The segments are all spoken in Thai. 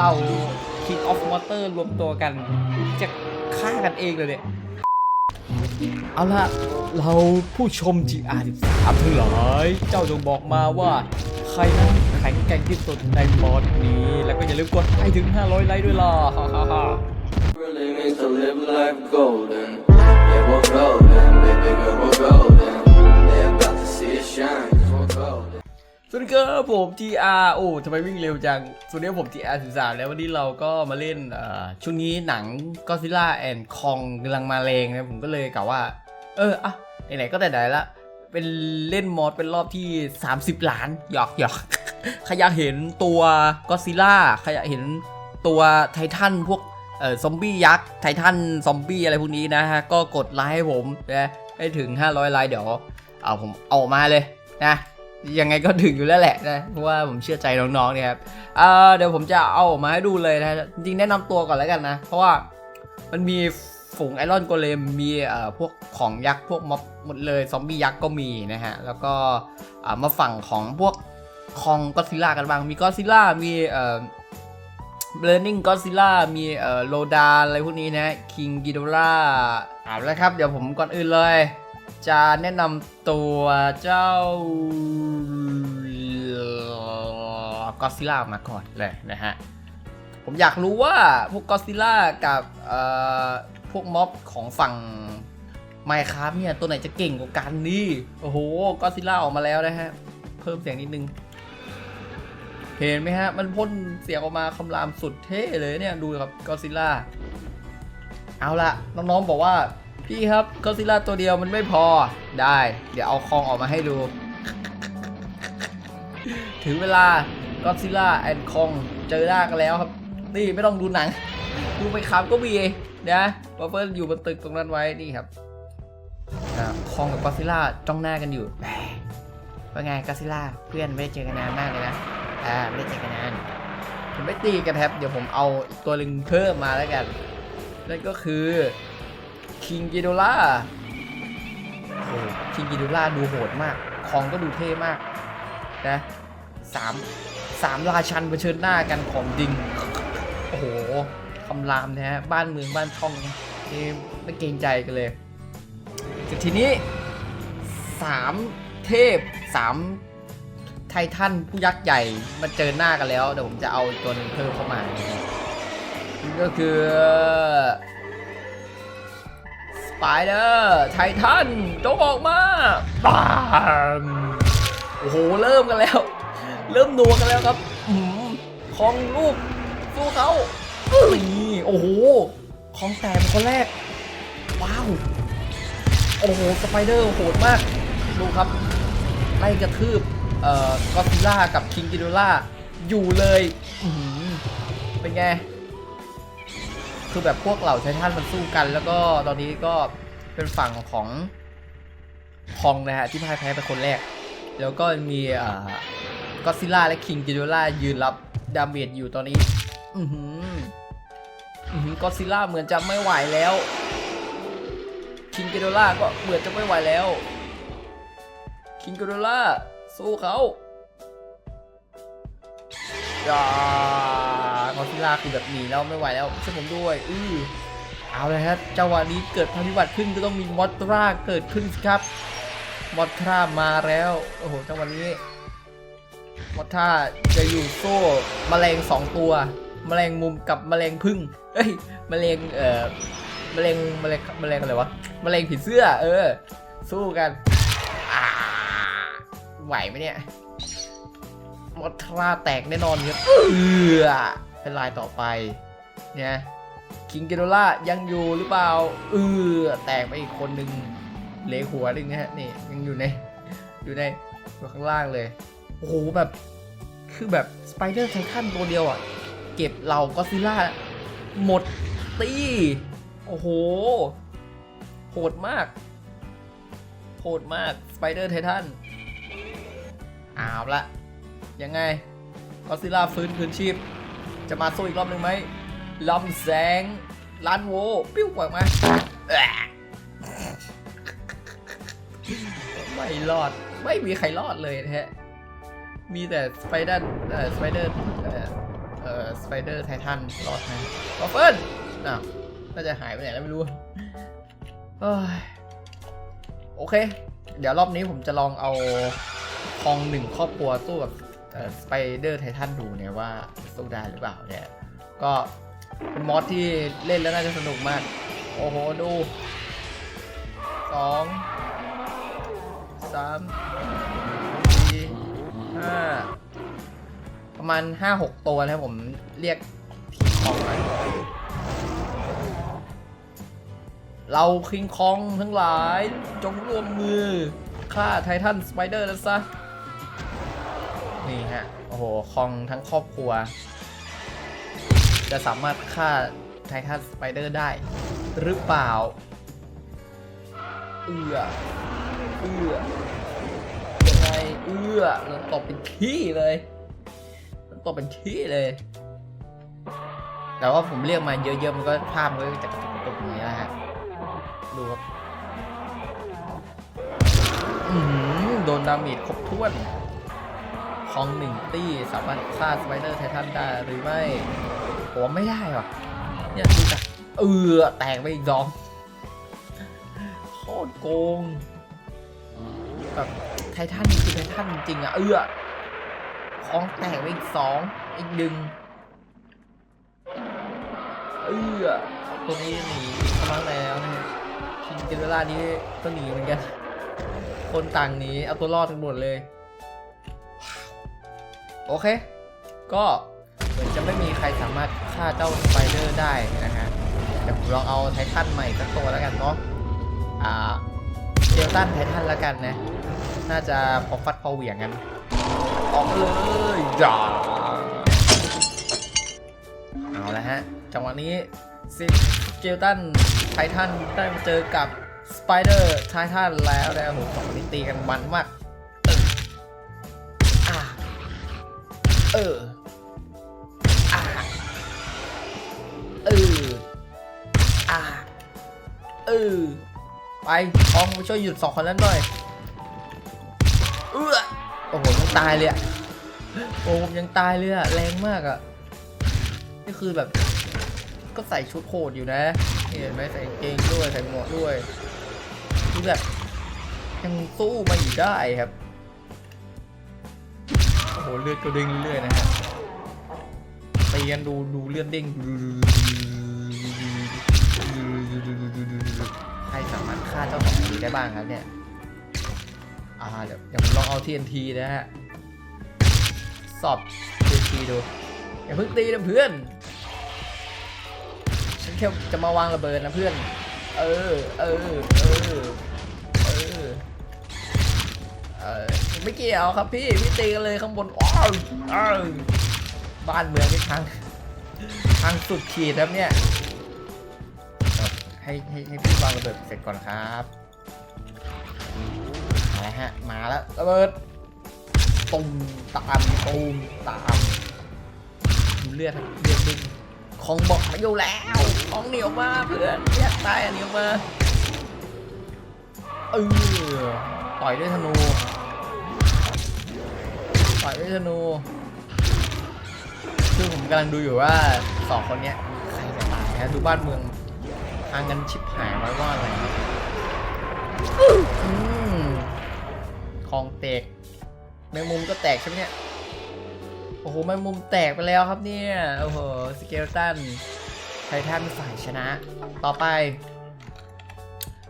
เราคิดออฟมอเตอร์รวมตัวกัน จะฆ่ากันเองเลยเนี่ย เอาละเราผู้ชมจีอาร์สิบสามทั้งหลายเจ้าจงบอกมาว่า ใครนั้นแข็งแกร่งที่สุดในมอสนี้ แล้วก็อย่าลืมกดไลค์ถึง 500 ไลค์ด้วยล่ะ ฮ่าฮ่าฮ่า สวัสดีครับผม TR โอ้ทำไมวิ่งเร็วจังสวัสดีครับผม TR 13แล้ววันนี้เราก็มาเล่นช่วงนี้หนัง Godzilla and Kong กำลังมาแรงนะผมก็เลยกะว่า เอออะไหนๆก็แต่ไหนละ เป็นเล่นมอดเป็นรอบที่ 30 ล้านหยอกหยอกใครอยากเห็นตัวก็ซิล่าใครอยากเห็นตัวไททันพวกเออซอมบี้ยักษ์ไททันซอมบี้อะไรพวกนี้นะฮะก็กดไลค์ให้ผมนะให้ถึง 500ไลค์เดี๋ยวเอาผมเอามาเลยนะ ยังไงก็ถึงอยู่แล้วแหละนะเพราะว่าผมเชื่อใจน้องๆเนี่ยครับเเดี๋ยวผมจะเอาออกมาให้ดูเลยนะจริงแนะนำตัวก่อนแล้วกันนะ เพราะว่ามันมีฝูงไอรอนโกเลมมีพวกของยักษ์พวกม็อบหมดเลยซอมบี้ยักษ์ก็มีนะฮะแล้วก็มาฝั่งของพวกคองก็ซิล่ากันบ้างมีก็ซิล่ามีเอ่อ Burning Godzilla มีเอ่อโลดาอะไรพวกนี้นะ King Ghidorah เอาละครับ เดี๋ยวผมก่อนอื่นเลย จะแนะนำตัวเจ้า Godzilla มาก่อนเลยนะฮะ ผมอยากรู้ว่าพวก Godzilla กับพวกม็อบของฝั่ง Minecraft เนี่ยตัวไหนจะเก่งกว่ากันนี่โอ้โห Godzilla ออกมาแล้วนะฮะ เพิ่มเสียงนิดนึง เห็นไหมฮะ มันพ่นเสียงออกมาคำรามสุดเท่เลยเนี่ย ดูครับก็ซิล่าเอาละน้องๆบอกว่า พี่ครับก็ซิล่าตัวเดียวมันไม่พอได้ เดี๋ยวเอาคองออกมาให้ดู ถึงเวลาก็ซิล่าแอนคองเจอหน้ากันแล้วครับ นี่ไม่ต้องดูหนัง ดูไปครับก็มีนะบัฟเฟิลอยู่บนตึกตรงนั้นไว้นี่ครับคองกับก็ซิล่าจ้องหน้ากันอยู่ว่าไงก็ซิล่าเพื่อนไม่ได้เจอกันนานมากเลยนะอ่าไม่ได้เจอกันนานผมไม่ตีกันครับเดี๋ยวผมเอาอีกตัวหนึ่งเพิ่มมาแล้วกันนั่นก็คือ คิงกิโดล่าโอ้คิงกิโดล่าดูโหดมาก ของก็ดูเท่มากนะสามสามราชันเผชิญหน้ากันของจริงโอ้โหคำรามนะฮะบ้านเมืองบ้านช่องนี่ไม่เกรงใจกันเลยแต่ทีนี้สามเทพสามไททันผู้ยักษ์ใหญ่มาเจอหน้ากันแล้ว เดี๋ยวผมจะเอาตัวหนึงเพิ่มเข้ามาก็คือ ไปเดอไททันจงออกมาบามโอ้โหเริ่มกันแล้ว เริ่มนัวกันแล้วครับอืมคองลูกสู้เขานี่โอ้โหคองแตกคนแรก ว้าว โอ้โหสไปเดอร์โหดมากดูครับไล่กระทืบเอ่อก็ซิล่ากับคิงกิโดล่าอยู่เลยเป็นไง คือแบบพวกเหล่าไททันมันสู้กัน แล้วก็ตอนนี้ก็เป็นฝั่งของคองนะฮะที่พ่ายแพ้เป็นคนแรก แล้วก็มีอ่อก็ซิล่าและคิงกิโดล่ายืนรับดาเมจอยู่ตอนนี้ อือหืออือหือก็ซิล่าเหมือนจะไม่ไหวแล้ว คิงกิโดล่าก็เหมือนจะไม่ไหวแล้ว คิงกิโดล่าสู้เขา อ่ากอซิล่าคือแบบหนีแล้วไม่ไหวแล้วช่วยผมด้วย อือเอาเลยครับจังหวะนี้เกิดภัยพิบัติขึ้นก็ต้องมีมอตราเกิดขึ้นครับ มอตรามาแล้ว โอ้โห จังหวะนี้ มอตราจะอยู่โซ่แมลงสองตัวแมลงมุมกับแมลงพึ่ง เอ้ยแมลงเอ่อแมลงแมลงแมลงอะไรวะแมลงผีเสื้อ เออ สู้กัน ไหวไหมเนี่ย มอทราแตกแน่นอนครับเออเป็นลายต่อไปเนี่ยคิงเกโดล่ายังอยู่หรือเปล่าเออแตกไปอีกคนหนึ่งเหลหัวหนึ่งนะฮะนี่ยังอยู่ในอยู่ในอยู่ข้างล่างเลยโอ้โหแบบคือแบบสไปเดอร์ไททันตัวเดียวอะ เก็บเหล่าก็ซิล่าหมดตีโอ้โหโหดมากโหดมากสไปเดอร์ไททันเอาละ ยังไงก็ซิล่าฟื้นคืนชีพ จะมาสู้อีกรอบหนึ่งไหมลำแสงล้านโวปิ้วปล่อยมาไม่รอดไม่มีใครรอดเลยนะฮะ มีแต่สไปเดอร์เอ่อสไปเดอร์เอ่อเอ่อสไปเดอร์ไททันรอดไหมวอฟเฟิลอ้าวน่าจะหายไปไหนแล้วไม่รู้โอเค เดี๋ยวรอบนี้ผมจะลองเอาคองหนึ่งครอบครัวสู้กับ สไปเดอร์ไททันดูเนี่ยว่าสู้ได้หรือเปล่าเนี่ย ก็เป็นมอสที่เล่นแล้วน่าจะสนุกมาก โอ้โห ดูสองสามสี่ห้าประมาณห้าหกตัวนะครับผมเรียกทีมของหน่อยเราคิงคองทั้งหลายจงร่วมมือฆ่าไททันสไปเดอร์แล้วซะ นี่ฮะ โอ้โหคองทั้งครอบครัว จะสามารถฆ่าไททันสไปเดอร์ได้ หรือเปล่า เอือเอือยังไงเอือเราตบเป็นขี้เลยเราตบเป็นขี้เลย แต่ว่าผมเรียกมาเยอะๆมันก็ภาพมันก็จะกระตุกกระตุกอย่างนี้นะฮะ ดูครับอือหือโดนดาเมจครบถ้วน ของหนึ่งตี้สามารถฆ่าสไปเดอร์ไททันได้หรือไม่ผมไม่ได้หรอเนี่ยดูจากเออแตกไปอีกสองโคตรโกงแบบไททันคือไททันจริงๆอะเออของแตกไปอีกสองอีกดึงเออตัวนี้หนีเข้ามาแล้วชินเกเรล่านี้ก็หนีเหมือนกัน คนต่างหนีเอาตัวรอดทั้งหมดเลย โอเค ก็เหมือนจะไม่มีใครสามารถฆ่าเจ้าสไปเดอร์ได้นะฮะเดี๋ยวผมลองเอาไททันใหม่สักตัวแล้วกันเนาะอ่าเจลตันไททันแล้วกันนะ น่าจะพอฟัดพอเหวี่ยงกัน ออกมาเลยจ้าเอาละฮะ จังหวะนี้ซิเจลตันไททันได้มาเจอกับสไปเดอร์ไททันแล้วนะโอ้โหสองนี้ตีกันมันมาก เอออ่าเอออ่าเออไปอองมาช่วยหยุดสองคนนั้นหน่อยเออโอ้โหยังตายเลยอะโอ้ผมยังตายเลยอะแรงมากอะนี่คือแบบก็ใส่ชุดโหดอยู่นะเห็นไหมใส่เกงด้วยใส่หมวกด้วยคือแบบยังสู้มาอีกได้ครับ โหเลือดก็เด้งเรื่อยๆนะฮะตีกันดูดูเลือดเด้งใครสามารถฆ่าเจ้าของนี้ได้บ้างครับเนี่ยอ่าเดี๋ยวเดี๋ยวผมลองเอา TNT นะฮะสอบ TNT ดูอย่าเพิ่งตีนะเพื่อนฉันแค่จะมาวางระเบิดนะเพื่อน เออ เออ เออ เออไม่เกี่ยวครับพี่พี่ตีกันเลยข้างบนว้าวอ้าวบ้านเมืองนี่ทางทางสุดขีดครับเนี่ยให้ให้ให้พี่วางระเบิดเสร็จก่อนครับมาแล้วฮะมาแล้วระเบิดตุ่มตามตุ่มตามเลือดเลือดดิ้งของบอกมาอยู่แล้วของเหนียวมาเพื่อนเรียกตายอันเหนียวมาเออต่อยด้วยธนู ต่อยด้วยธนูคือผมกำลังดูอยู่ว่าสองคนเนี้ยใครจะตายนะดูบ้านเมืองทางกันชิบหายไว้ว่าอะไรอืมคลองแตกแมงมุมก็แตกใช่ไหมเนี่ย โอ้โหแมงมุมแตกไปแล้วครับเนี่ย โอ้โห สเกลตัน ไททันฝ่ายชนะ ต่อไป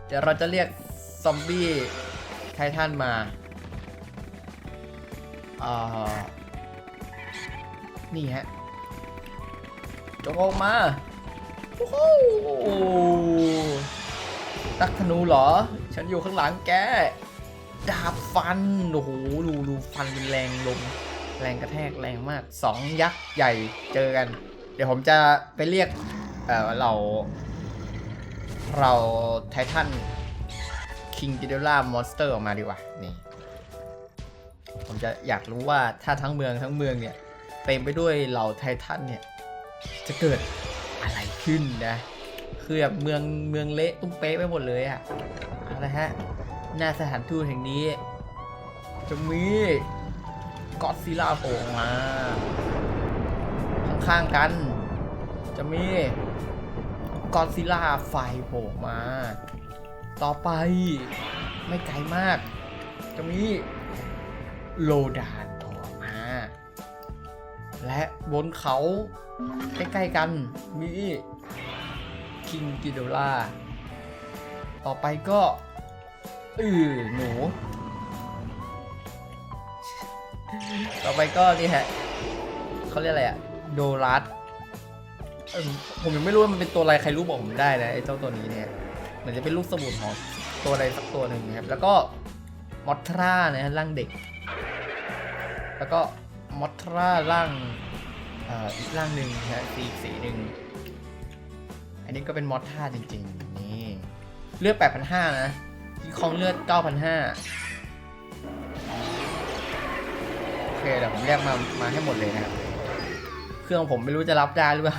เดี๋ยวเราจะเรียกซอมบี้ไททันมา นี่ฮะจงออกมาโอ้โหนักธนูเหรอ ฉันอยู่ข้างหลังแกดาบฟัน โอ้โห ดูดูฟันเป็นแรงลม แรงกระแทกแรงมากสองยักษ์ใหญ่เจอกัน เดี๋ยวผมจะไปเรียก เออเรา เราไททันคิงกิเดล่ามอนสเตอร์ออกมาดีกว่า นี่ ผมจะอยากรู้ว่าถ้าทั้งเมืองทั้งเมืองเนี่ยเต็มไปด้วยเหล่าไททันเนี่ยจะเกิดอะไรขึ้นนะคือแบบเมืองเมืองเละตุ้มเป๊ะไปหมดเลยอะเอาละฮะหน้าสถานทูตแห่งนี้ จะมีก็อดซิล่าโผล่มาข้างๆกัน จะมีกอซิล่าไฟโผล่มา ต่อไปไม่ไกลมาก จะมี โลดานโผล่มา และบนเขาใกล้ๆกันมีคิงกิโดล่า ต่อไปก็อือหนู ต่อไปก็นี่ฮะเขาเรียกอะไรอะโดรัสผมยังไม่รู้ว่ามันเป็นตัวอะไรใครรู้บอกผมได้นะไอ้เจ้าตัวนี้เนี่ยเหมือนจะเป็นลูกสมุนของตัวอะไรสักตัวหนึ่งนะครับแล้วก็มอทรานะฮะร่างเด็ก แล้วก็มอทราร่างอีกร่างหนึ่งนะสีสีหนึ่งอันนี้ก็เป็นมอทราจริงๆ นี่ เลือด 8,500 นะที่คองเลือด 9,500 โอเคเดี๋ยวผมเรียกมามาให้หมดเลยนะครับ เครื่องผมไม่รู้จะรับได้หรือเปล่า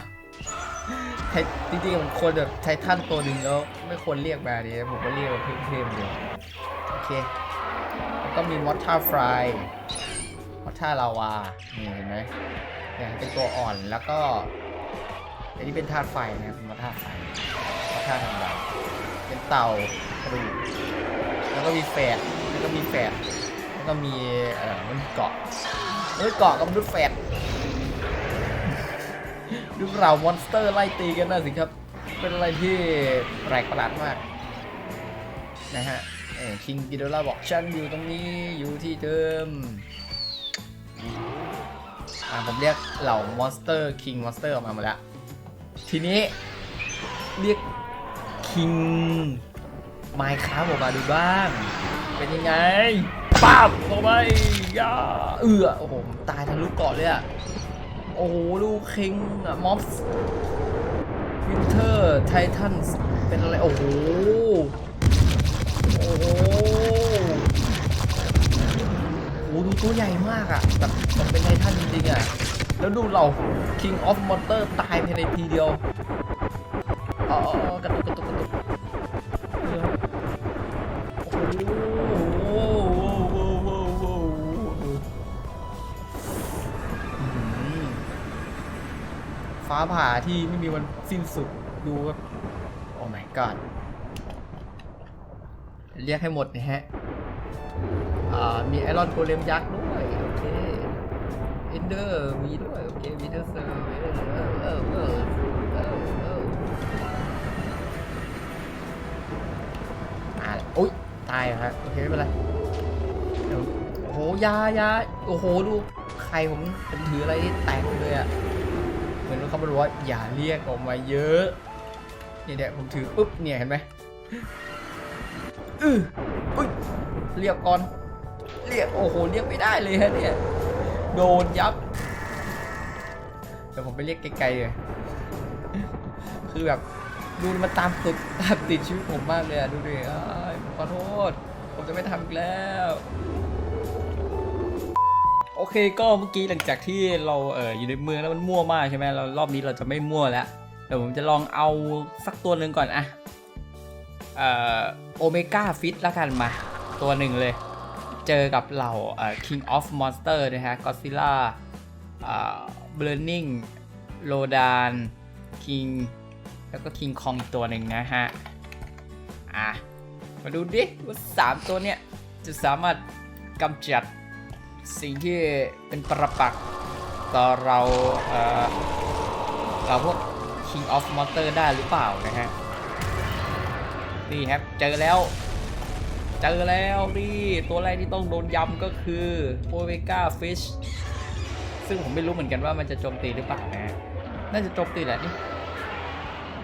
จริงๆมันควรแบบไททันตัวหนึ่งแล้วไม่ควรเรียกมาดีผมก็เรียกมาเพิ่มๆเลยโอเค แล้วก็มีมอทท่าฟรายาลาวานี่เห็นไหมเนี่ยเป็นตัวอ่อนแล้วก็อันนี้เป็นธาตุไฟนะครับมอทท่าไฟมอทท่าธรรมดาเป็นเต่ากระดูกแล้วก็มีแฝดแล้วก็มีแฝดแล้วก็มีเอ่อมันเกาะเอ้ยเกาะกับมนุษย์แฟดดูเรามอนสเตอร์ไล่ตีกันนะสิครับ เป็นอะไรที่แปลกประหลาดมากนะฮะเออคิงกิโดล่าบอกฉันอยู่ตรงนี้อยู่ที่เดิม อ่าผมเรียกเหล่ามอนสเตอร์คิงมอนสเตอร์ออกมาหมดแล้ว ทีนี้เรียกคิงไมค์คราฟออกมาดูบ้าง เป็นยังไงป้าบเข้าไปย่าเอือโอ้โหตายทะลุเกาะเลยอะโอ้โหลูกคิงอะม็อบส์วินเทอร์ไททันเป็นอะไร โอ้โห โอ้โห อ้ดูตัวใหญ่มากอะแบบเป็นไททันจริงๆอะแล้วดูเรา King of Monster ตายภายในทีเดียวอ๋อกระตุกกระตุกกระตุกโอ้โหฟ้าผ่าที่ไม่มีวันสิ้นสุดดูครับโอ้ my god เรียกให้หมดนะฮะ มีไอรอนโกเลมยักษ์ด้วยโอเคเอนเดอร์มีด้วยโอเควิเดอร์เซอร์เออเออเออเอออ่าโอ๊ยตายเหรอครับโอเคไม่เป็นไรโอ้โหยายาโอ้โหดูใครผมผมถืออะไรที่แตกไปเลยอะเหมือนเขาบอกว่าอย่าเรียกออกมาเยอะเนี่ยเนี่ยผมถือปุ๊บเนี่ยเห็นไหมอืออุ้ยเรียกก่อน เรียกโอ้โหเรียกไม่ได้เลยฮะเนี่ยโดนยับเดี๋ยวผมไปเรียกไกลๆเลยคือแบบดูมันตามติดตามติดชีวิตผมมากเลยอะดูดิขอโทษ ผมจะไม่ทำอีกแล้ว โอเคก็เมื่อกี้หลังจากที่เราเอออยู่ในเมืองแล้วมันมั่วมากใช่ไหมเรารอบนี้เราจะไม่มั่วแล้วเดี๋ยวผมจะลองเอาสักตัวหนึ่งก่อนอะเอ่อโอเมก้าฟิตละกันมา ตัวหนึ่งเลย เจอกับเหล่า King of Monster นะฮะ Godzilla Burning Rodan King แล้วก็ King Kong อีกตัวหนึ่งนะฮะ อะ มาดูดิว่าสามตัวเนี้ยจะสามารถกำจัดสิ่งที่เป็นประปักษ์ต่อเราเอ่อเราพวก King of Monster ได้หรือเปล่านะฮะ นี่ครับ เจอแล้ว เจอแล้วนี่ตัวแรกที่ต้องโดนยำก็คือโอเมก้าฟิชซึ่งผมไม่รู้เหมือนกันว่ามันจะโจมตีหรือเปล่านะน่าจะโจมตีแหละนี่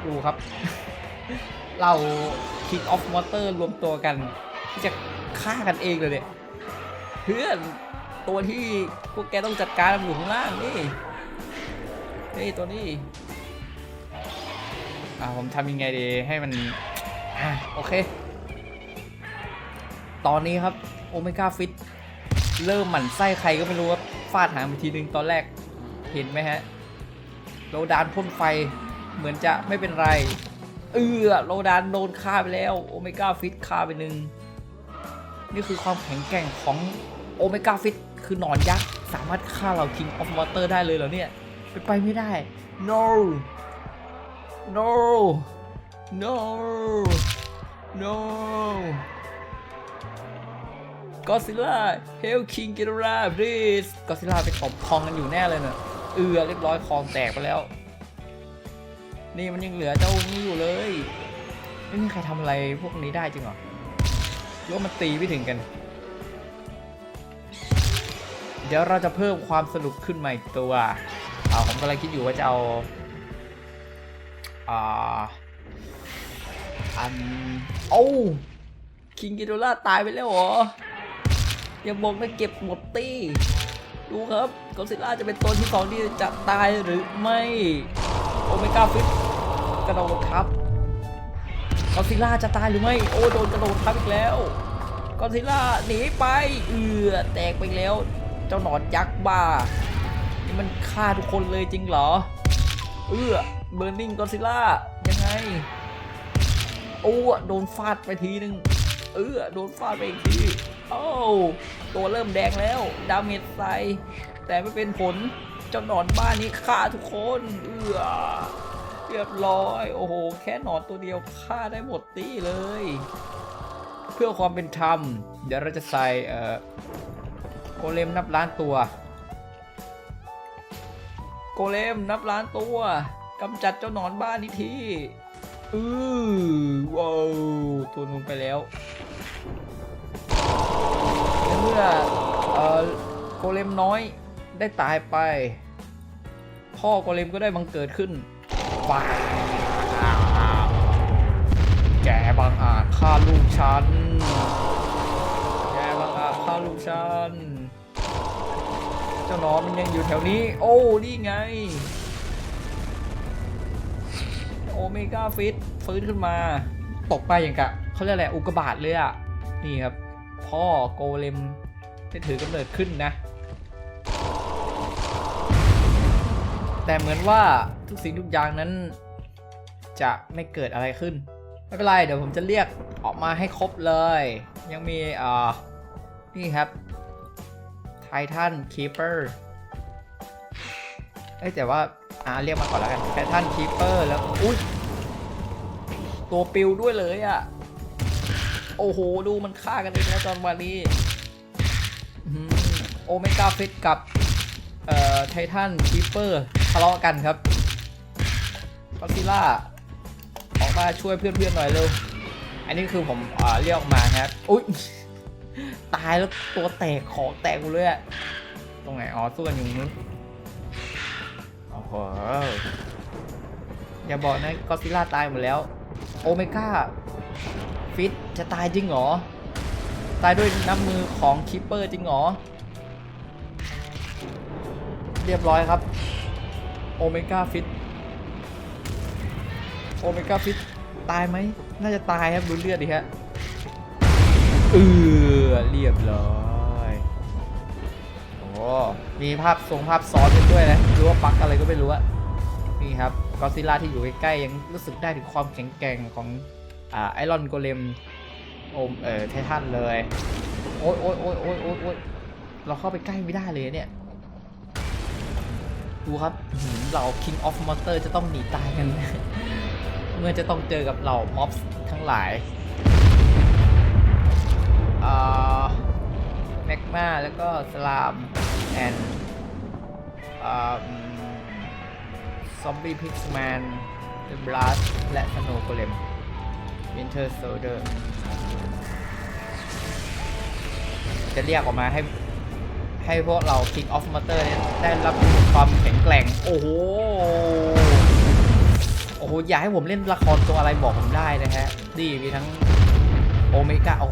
ดูครับ เรา King of Monster รวมตัวกัน ที่จะฆ่ากันเองเลยเนี่ยเพื่อนตัวที่พวกแกต้องจัดการอยู่ข้างล่างนี่นี่ตัวนี้อ่าผมทำยังไงดีให้มันอะโอเค ตอนนี้ครับโอเมก้าฟิตเริ่มหมั่นไส้ใครก็ไม่รู้ว่าฟาดหางไปทีนึงตอนแรกเห็นไหมฮะโลดานพ่นไฟเหมือนจะไม่เป็นไร เออโลดานโดนฆ่าไปแล้วโอเมก้าฟิตฆ่าไปหนึ่งนี่คือความแข็งแกร่งของโอเมก้าฟิตคือหนอนยักษ์ สามารถฆ่าเรา King of Water ได้เลยเหรอเนี่ยไปไปไม่ได้ no no no no ก็ซิล่าเฮลคิงกิรา please ก็ซิล่าไปตบคองกันอยู่แน่เลยเนอะเอือเรียบร้อยคองแตกไปแล้ว นี่มันยังเหลือเจ้านี่อยู่เลย ไม่มีใครทำอะไรพวกนี้ได้จริงหรอหรือว่ามันตีไม่ถึงกัน เดี๋ยวเราจะเพิ่มความสนุกขึ้นมาอีกตัวเอาผมกำลังคิดอยู่ว่าจะเอาอ่าอันโอ้คิงกิโดล่าตายไปแล้วเหรอ อย่าบอกนะเก็บหมดตี้ ดูครับกอซิล่าจะเป็นตัวที่สองที่จะตายหรือไม่ โอเมก้าฟิตกระโดดครับกอซิล่าจะตายหรือไม่ โอ้โดนกระโดดทับอีกแล้วกอซิล่าหนีไป เอือแตกไปแล้ว เจ้าหนอนยักษ์บ้า นี่มันฆ่าทุกคนเลยจริงเหรอ เอือเบอร์นิงกอซิล่ายังไง โอ้โดนฟาดไปทีนึง เออโดนฟาดไปอีกที โอ้ตัวเริ่มแดงแล้ว ดาเมจใส่แต่ไม่เป็นผลเจ้าหนอนบ้านนี้ฆ่าทุกคน เออเรียบร้อย โอ้โห แค่หนอนตัวเดียวฆ่าได้หมดตี้เลย เพื่อความเป็นธรรม เดี๋ยวเราจะใส่เอ่อโกเลมนับล้านตัว โกเลมนับล้านตัวกำจัดเจ้าหนอนบ้านนี้ที อือว้าวตัวนุนไปแล้ว มื่อเออโกเลมน้อยได้ตายไป พ่อโกเลมก็ได้บังเกิดขึ้นว้าแกบังอาจฆ่าลูกฉัน แกบังอาจฆ่าลูกฉัน เจ้าหนอนมันยังอยู่แถวนี้ โอ้นี่ไง โอเมก้าฟิตฟื้นขึ้นมา ตกไปอย่างกะเขาเรียกอะไรอุกกาบาตเลยอะ นี่ครับ พ่อโกเลมได้ถือกำเนิดขึ้นนะ แต่เหมือนว่าทุกสิ่งทุกอย่างนั้น จะไม่เกิดอะไรขึ้น ไม่เป็นไร เดี๋ยวผมจะเรียกออกมาให้ครบเลย ยังมีอ่านี่ครับไททันคีเปอร์เอ้แต่ว่าอ่าเรียกมาก่อนแล้วกันไททันคีเปอร์แล้วอุ้ยตัวปิวด้วยเลยอะ่ะ โอ้โห ดูมันฆ่ากันเองนะจอนวารีโอเมก้าฟิตกับเอ่อไททันคีเปอร์ทะเลาะกันครับก็ซิล่าออกมาช่วยเพื่อนๆหน่อยเร็ว อันนี้คือผมอ่าเรียกออกมาครับ อุ้ยตายแล้วตัวแตกของแตกหมดเลยอะตรงไหน อ๋อสู้กันอยู่นู้นโอ้โหอย่าบอกนะก็ซิล่าตายหมดแล้ว โอเมก้าฟิต จะตายจริงเหรอ ตายด้วยน้ำมือของคิปเปอร์จริงเหรอ เรียบร้อยครับ โอเมก้าฟิต โอเมก้าฟิต ตายไหม น่าจะตายครับดูเลือดดิฮะเออเรียบร้อยโอ้มีภาพทรงภาพซ้อนกันด้วยนะหรือว่าปักอะไรก็ไม่รู้อะนี่ครับกอซิล่าที่อยู่ใกล้ๆยังรู้สึกได้ถึงความแข็งแกร่งของอไอรอนโกเลม โอมเออไททันเลย โอ้ยโอ้ยโอ้ยโอ้ยโอ้ยโอ้ยเราเข้าไปใกล้ไม่ได้เลยเนี่ย ดูครับอื้อหือเหล่า King of Monster จะต้องหนีตายกัน เมื่อจะต้องเจอกับเหล่าม็อบทั้งหลายอ่าแมกมาแล้วก็สลามแอนซอมบี้พิกแมนเดอะบลัสและสโนว์โกเลม วินเทอร์โซเดอร์จะเรียกออกมาให้ ให้พวกเรา King of Motor เนี่ยได้รับความแข็งแกร่ง โอ้โห โอ้โห อยากให้ผมเล่นละครตัวอะไรบอกผมได้นะฮะ ดีมีทั้งโอเมก้าโอ้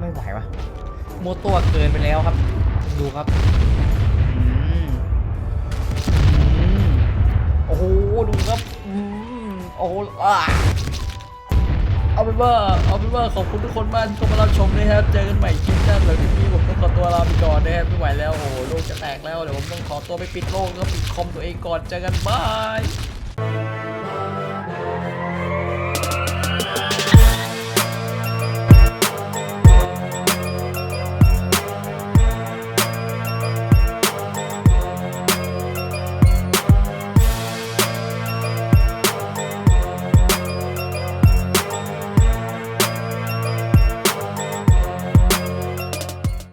ไม่ไหววะโมตัวเกินไปแล้วครับ ดูครับอืมอืมโอ้โห ดูครับอืมโอ้โหอ่า เอาเป็นว่าเอาเป็นว่าขอบคุณทุกคนมากที่เข้ามารับชมนะครับ เจอกันใหม่คลิปหน้าเลยพี่ผมต้องขอตัวลาไปก่อนนะครับไม่ไหวแล้วโอ้โหโลกจะแตกแล้วเดี๋ยวผมต้องขอตัวไปปิดโลกแล้วปิดคอมตัวเองก่อนเจอกันบาย